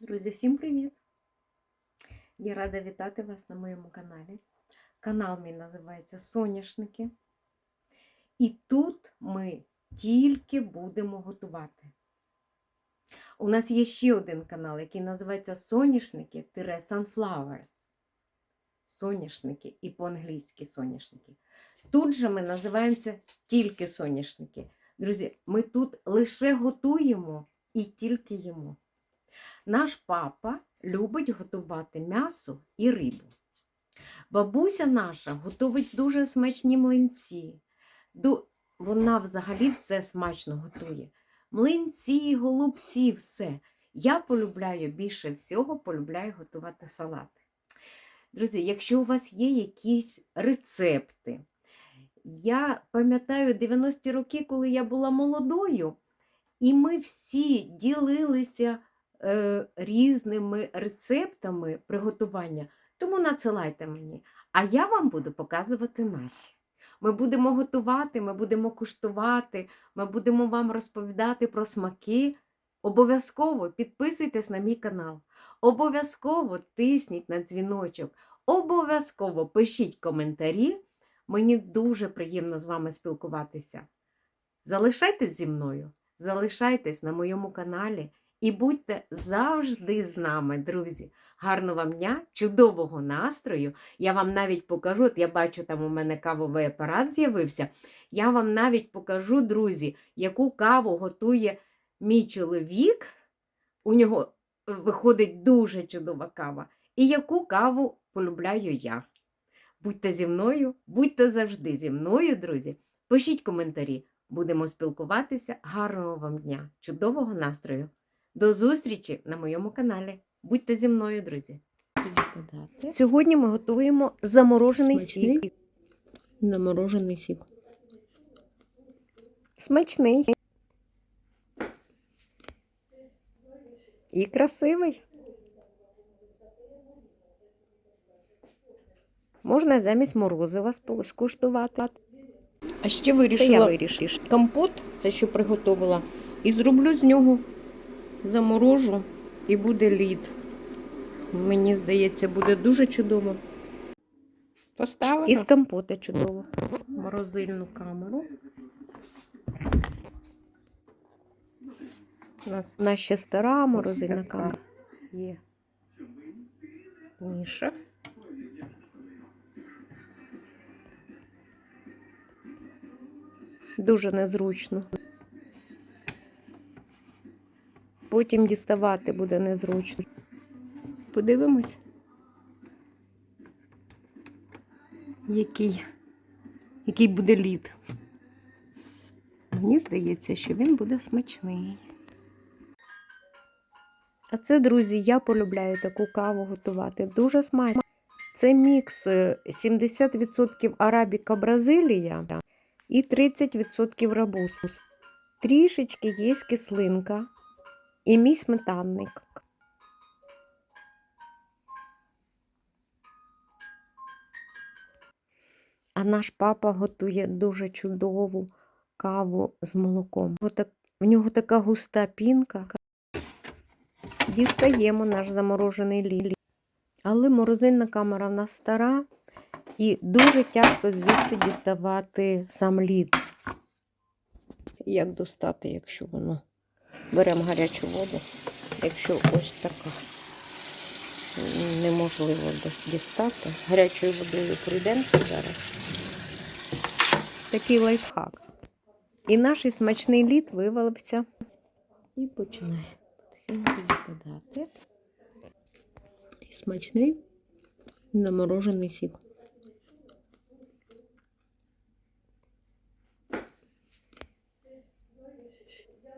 Друзі, всім привіт! Я рада вітати вас на моєму каналі. Канал мій називається Соняшники. І тут ми тільки будемо готувати. У нас є ще один канал, який називається Соняшники-Sunflowers. Соняшники і по-англійськи соняшники. Тут же ми називаємося тільки соняшники. Друзі, ми тут лише готуємо і тільки їмо. Наш папа любить готувати м'ясо і рибу. Бабуся наша готовить дуже смачні млинці. Вона взагалі все смачно готує. Млинці, голубці, все. Я полюбляю більше всього, полюбляю готувати салати. Друзі, якщо у вас є якісь рецепти, я пам'ятаю 90-ті роки, коли я була молодою, і ми всі ділилися різними рецептами приготування. Тому надсилайте мені, а я вам буду показувати наші. Ми будемо готувати, ми будемо куштувати, ми будемо вам розповідати про смаки. Обов'язково підписуйтесь на мій канал. Обов'язково тисніть на дзвіночок. Обов'язково пишіть коментарі. Мені дуже приємно з вами спілкуватися. Залишайтесь зі мною, залишайтесь на моєму каналі і будьте завжди з нами, друзі. Гарного вам дня, чудового настрою. Я вам навіть покажу, от я бачу, там у мене кавовий апарат з'явився. Я вам навіть покажу, друзі, яку каву готує мій чоловік. У нього е, виходить дуже чудова кава. І яку каву полюбляю я. Будьте зі мною, будьте завжди зі мною, друзі. Пишіть коментарі, будемо спілкуватися. Гарного вам дня, чудового настрою! До зустрічі на моєму каналі. Будьте зі мною, друзі. Сьогодні ми готуємо заморожений Смачний? сік. Наморожений сік. Смачний. І красивий. Можна замість морозива скуштувати. А ще вирішила компот, це що приготувала, і зроблю з нього заморожу і буде лід. Мені здається, буде дуже чудово. Поставила Із компота чудово. морозильну камеру. У нас У нас ще стара морозильна камера. є ніша. Дуже незручно. Потім діставати буде незручно. Подивимось, який, який буде лід. Мені здається, що він буде смачний. А це, друзі, я полюбляю таку каву готувати. Дуже смачно. Це мікс е, 70% арабіка Бразилія і 30% рабус. Трішечки є кислинка і мій сметанник. А наш папа готує дуже чудову каву з молоком. В нього така густа пінка. Дістаємо наш заморожений лід. Але морозильна камера в нас стара і дуже тяжко звідси діставати сам лід. Як достати, якщо воно беремо гарячу воду, якщо ось така неможливо дістати. Гарячою водою пройдемося зараз. Такий лайфхак. І наш смачний лід вивалився. І починає потихеньку випадати. І смачний наморожений сік.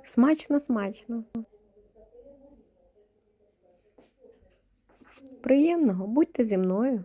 Смачно, смачно. Приємного, будьте зі мною.